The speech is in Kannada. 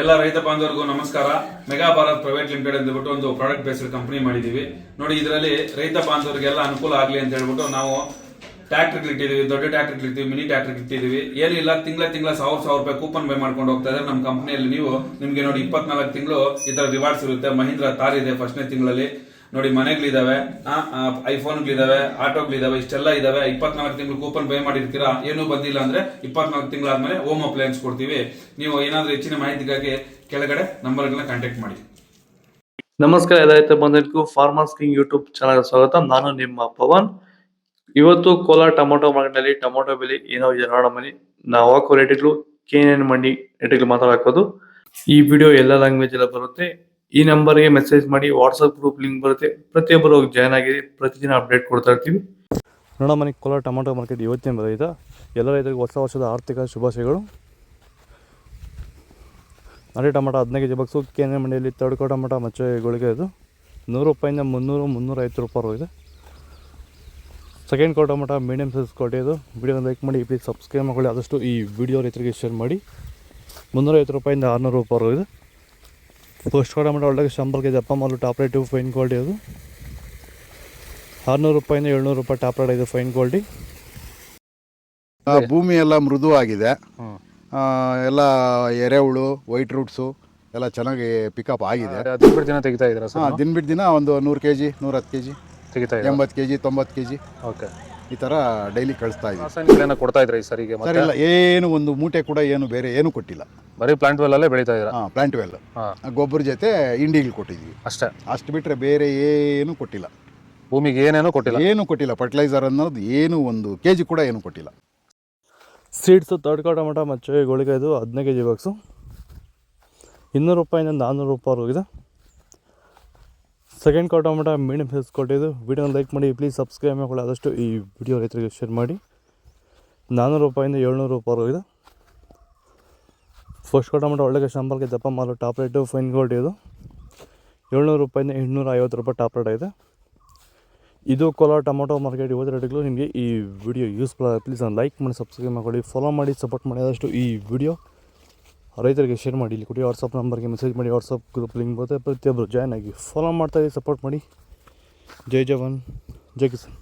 ಎಲ್ಲ ರೈತ ಬಾಂಧವರಿಗೂ ನಮಸ್ಕಾರ. ಮೆಗಾ ಭಾರತ್ ಪ್ರೈವೇಟ್ ಲಿಮಿಟೆಡ್ ಅಂತ ಹೇಳ್ಬಿಟ್ಟು ಒಂದು ಪ್ರಾಡಕ್ಟ್ ಬೇಸ್ಡ್ ಕಂಪನಿ ಮಾಡಿದೀವಿ ನೋಡಿ, ಇದರಲ್ಲಿ ರೈತ ಬಾಂಧವರಿಗೆಲ್ಲ ಅನುಕೂಲ ಆಗಲಿ ಅಂತ ಹೇಳ್ಬಿಟ್ಟು ನಾವು ಟ್ಯಾಕ್ಟರ್ ಇಟ್ಟಿದ್ದೀವಿ, ದೊಡ್ಡ ಟ್ಯಾಕ್ಟರ್ ಇಟ್ಟಿದ್ದೀವಿ, ಮಿನಿ ಟ್ಯಾಕ್ಟರ್ ಇಟ್ಟಿದ್ದೀವಿ. ಏನಿಲ್ಲ, ತಿಂಗಳ ತಿಂಗಳ ಸಾವಿರ ಸಾವಿರ ರೂಪಾಯಿ ಕೂಪನ್ ಬೈ ಮಾಡ್ಕೊಂಡು ಹೋಗ್ತಾ ಇದ್ದಾರೆ. ನಮ್ಮ ಕಂಪನಿಯಲ್ಲಿ ನೀವು ನಿಮಗೆ ನೋಡಿ, ಇಪ್ಪತ್ನಾಲ್ಕು ತಿಂಗಳು ಈ ತರ ರಿವಾರ್ಡ್ಸ್ ಇರುತ್ತೆ. ಮಹೀಂದ್ರ ತಾರ್ ಇದೆ ಫಸ್ಟ್ನೇ ತಿಂಗಳಲ್ಲಿ. ನೋಡಿ, ಮನೆಗಳಿದಾವೆ ಐಫೋನ್ಗಳಿದಾವೆ ಆಟೋಗಳಿದಾವೆ, ಇಷ್ಟೆಲ್ಲ ಇದಾವೆ. ಇಪ್ಪತ್ನಾಲ್ಕು ತಿಂಗಳು ಕೂಪನ್ ಬೈ ಮಾಡಿರ್ತೀರಾ? ಏನೂ ಬಂದಿಲ್ಲ ಅಂದ್ರೆ ಇಪ್ಪತ್ನಾಲ್ಕು ತಿಂಗಳಾದ್ಮೇಲೆ ಹೋಮ್ ಅಪ್ಲಯನ್ಸ್ ಕೊಡ್ತೀವಿ. ನೀವು ಏನಾದ್ರೂ ಹೆಚ್ಚಿನ ಮಾಹಿತಿಗಾಗಿ ಕೆಳಗಡೆ ನಂಬರ್ಗಳನ್ನ ಕಾಂಟ್ಯಾಕ್ಟ್ ಮಾಡಿ. ನಮಸ್ಕಾರ ಎಲ್ಲ ಬಂಧುಗಳಿಗೂ ಫಾರ್ಮರ್ಸ್ ಕಿಂಗ್ ಯೂಟ್ಯೂಬ್ ಚಾನಲ್ ಸ್ವಾಗತ. ನಾನು ನಿಮ್ಮ ಪವನ್. ಇವತ್ತು ಕೋಲಾರ ಟೊಮೊಟೊ ಮಾರ್ಕೆಟ್ನಲ್ಲಿ ಟೊಮೊಟೊ ಬೆಲೆ ಏನೋ ಇದೆ ಮನಿ ನಾವು ಹಾಕೋ ರೇಟ್ಗಳು, ಕೆ ಮಂಡಿ ರೇಟ್ಗಳು ಮಾತ್ರ ಹಾಕೋದು. ಈ ವಿಡಿಯೋ ಎಲ್ಲ ಲ್ಯಾಂಗ್ವೇಜ್ ಎಲ್ಲ ಬರುತ್ತೆ. ಈ ನಂಬರ್ಗೆ ಮೆಸೇಜ್ ಮಾಡಿ ವಾಟ್ಸಪ್ ಗ್ರೂಪ್ ಲಿಂಕ್ ಬರುತ್ತೆ. ಪ್ರತಿಯೊಬ್ಬರು ಹೋಗಿ ಜಾಯ್ನ್ ಆಗಿ ಪ್ರತಿದಿನ ಅಪ್ಡೇಟ್ ಕೊಡ್ತಾ ಇರ್ತೀವಿ. ನೋಡೋ ಮನೆ ಕೋಲಾರ ಟೊಮೊಟೊ ಮಾರ್ಕೆಟ್ ಇವತ್ತಿನ ಬರೋದ ಎಲ್ಲ ರೈತರಿಗೆ ಹೊಸ ವರ್ಷದ ಆರ್ಥಿಕ ಶುಭಾಶಯಗಳು. ನಾಟಿ ಟೊಮೊಟೊ ಹದಿನೈದು ಕೆ ಜಿ ಬಾಕ್ಸು ಕೆನೆ ಮಂಡಿಯಲ್ಲಿ ತಡ್ಕೊ ಟೊಮೊಟೊ ಮಚ್ಚೆಗಳಿಗೆ ಇದು. ನೂರು ರೂಪಾಯಿಂದ ಮುನ್ನೂರು, ಮುನ್ನೂರ ಐವತ್ತು ರೂಪಾಯಿ ಇದೆ. ಸೆಕೆಂಡ್ ಕೋ ಟೊಮೊಟೊ ಮೀಡಿಯಮ್ ಸೈಜ್ ಕೊಟ್ಟೆ ಇದು ವಿಡಿಯೋ ಲೈಕ್ ಮಾಡಿ ಪ್ಲೀಸ್ ಸಬ್ಸ್ಕ್ರೈಬ್ ಮಾಡ್ಕೊಳ್ಳಿ. ಆದಷ್ಟು ಈ ವಿಡಿಯೋ ರೈತರಿಗೆ ಶೇರ್ ಮಾಡಿ. ಮುನ್ನೂರೈವತ್ತು ರೂಪಾಯಿಂದ ಆರುನೂರು ರೂಪಾಯಿ ಇದೆ. ಫಸ್ಟ್ ಕೋ ಟೊಮೊಟೊ ಒಳ್ಳೆ ಶಂಬರ್ ಕೆ ಜಿ ಮಲ್ಲು ಮಾಲು ಟಾಪ್ ರೇಟು ಫೈನ್ ಕ್ವಾಲಿಟಿ ಅದು ಆರುನೂರು ರೂಪಾಯಿಂದ ಏಳ್ನೂರು ರೂಪಾಯಿ ಟಾಪ್ ರೇಟ್ ಇದೆ ಫೈನ್ ಕ್ವಾಲಿಟಿ ಭೂಮಿ ಎಲ್ಲ ಮೃದುವಾಗಿದೆ. ಆಗಿದೆ ಎಲ್ಲ ಎರೆಹುಳು ವೈಟ್ ರೂಟ್ಸು ಎಲ್ಲ ಚೆನ್ನಾಗಿ ಪಿಕಪ್ ಆಗಿದೆ. ದಿನ ತೆಗಿತಾ ಇದ್ದೀರಾ ದಿನ ಬಿಟ್ಟು ದಿನ ಒಂದು ನೂರು ಕೆ ಜಿ ನೂರತ್ತು ಕೆ ಜಿ ತೆಗಿತಾ ಎಂಬತ್ತು ಕೆ ಜಿ ತೊಂಬತ್ತು ಕೆ ಜಿ ಓಕೆ. ಈ ಥರ ಡೈಲಿ ಕಳಿಸ್ತಾ ಇದ್ದೀವಿ. ರಾಸಾಯನಿಕಗಳನ್ನ ಕೊಡ್ತಾ ಇದ್ರಾ ಈ ಸರಿಗೆ ಸರ್ ಮತ್ತೆ ಇಲ್ಲ ಏನು ಒಂದು ಮೂಟೆ ಕೂಡ ಏನು ಬೇರೆ ಏನು ಕೊಟ್ಟಿಲ್ಲ. ಬರೀ ಪ್ಲಾಂಟ್ ವೆಲ್ ಅಲ್ಲೇ ಬೆಳೀತಾ ಇದ್ದೀರಾ? ಹಾಂ ಪ್ಲಾಂಟ್ ವೆಲ್ ಹಾ. ಗೊಬ್ಬರ ಜೊತೆ ಇಂಡಿಗಳು ಕೊಟ್ಟಿದ್ವಿ ಅಷ್ಟೇ. ಅಷ್ಟು ಬಿಟ್ಟರೆ ಬೇರೆ ಏನು ಕೊಟ್ಟಿಲ್ಲ. ಭೂಮಿಗೆ ಏನೇನೋ ಕೊಟ್ಟಿಲ್ಲ? ಏನು ಕೊಟ್ಟಿಲ್ಲ. ಫರ್ಟಿಲೈಸರ್ ಅನ್ನೋದು ಏನು ಒಂದು ಕೆ ಜಿ ಕೂಡ ಏನು ಕೊಟ್ಟಿಲ್ಲ. ಸೀಡ್ಸು ತಡ್ಕೋ ಟೊಮೆಟೊ ಮಚ್ಚೆ ಗೋಳಿಗೆ ಇದು ಹದಿನೈದು ಕೆ ಜಿ ಬಾಕ್ಸು ಇನ್ನೂರು ರೂಪಾಯಿಂದ ನಾನ್ನೂರು ರೂಪಾಯಿ ಹೋಗಿದೆ ಸೆಕೆಂಡ್ ಕೋ ಟೊಮೊಟೊ ಮೀಡಿಯಮ್ ಸೈಜ್ ಕೊಟ್ಟಿದ್ದು ವೀಡಿಯೋನ ಲೈಕ್ ಮಾಡಿ ಪ್ಲೀಸ್ ಸಬ್ಸ್ಕ್ರೈಬ್ ಮಾಡ್ಕೊಳ್ಳಿ. ಆದಷ್ಟು ಈ ವಿಡಿಯೋ ರೈತರಿಗೆ ಶೇರ್ ಮಾಡಿ. ನಾನ್ನೂರು ರೂಪಾಯಿಂದ ಏಳ್ನೂರು ರೂಪಾಯಿ ಇದು ಫಸ್ಟ್ ಕೋ ಒಳ್ಳೆ ಒಳ್ಳೆಗೆ ಶಂಬರ್ಗೆ ದಪ್ಪ ಮಾಲು ಟಾಪ್ ರೇಟು ಫೈನ್ ಗೋಲ್ಡ್ ಇದು. ಏಳ್ನೂರು ರೂಪಾಯಿಂದ ಎಂಟುನೂರ ಐವತ್ತು ರೂಪಾಯಿ ಟಾಪ್ ರೇಟ್ ಇದೆ ಇದು ಕೋಲಾರ ಟೊಮೊಟೊ ಮಾರ್ಕೆಟ್ ಇವತ್ತು ರೇಟ್ಗಳು ನಿಮಗೆ ಈ ವಿಡಿಯೋ ಯೂಸ್ಫುಲ್ ಆಗಿದೆ. ಪ್ಲೀಸ್ ಲೈಕ್ ಮಾಡಿ ಸಬ್ಸ್ಕ್ರೈಬ್ ಮಾಡ್ಕೊಳ್ಳಿ. ಫಾಲೋ ಮಾಡಿ ಸಪೋರ್ಟ್ ಮಾಡಿ. ಆದಷ್ಟು ಈ ವಿಡಿಯೋ ರೈತರಿಗೆ ಶೇರ್ ಮಾಡಿ, ಇಲ್ಲಿ ಕೊಡಿ. ವಾಟ್ಸಪ್ ನಂಬರ್ಗೆ ಮೆಸೇಜ್ ಮಾಡಿ ವಾಟ್ಸಪ್ ಗ್ರೂಪ್ ಲಿಂಕ್ ಬರುತ್ತೆ. ಪ್ರತಿಯೊಬ್ಬರು ಜಾಯ್ನ್ ಆಗಿ ಫಾಲೋ ಮಾಡ್ತಾ ಸಪೋರ್ಟ್ ಮಾಡಿ. ಜೈ ಜವಾನ್, ಜೈ ಕಿಸಾನ್.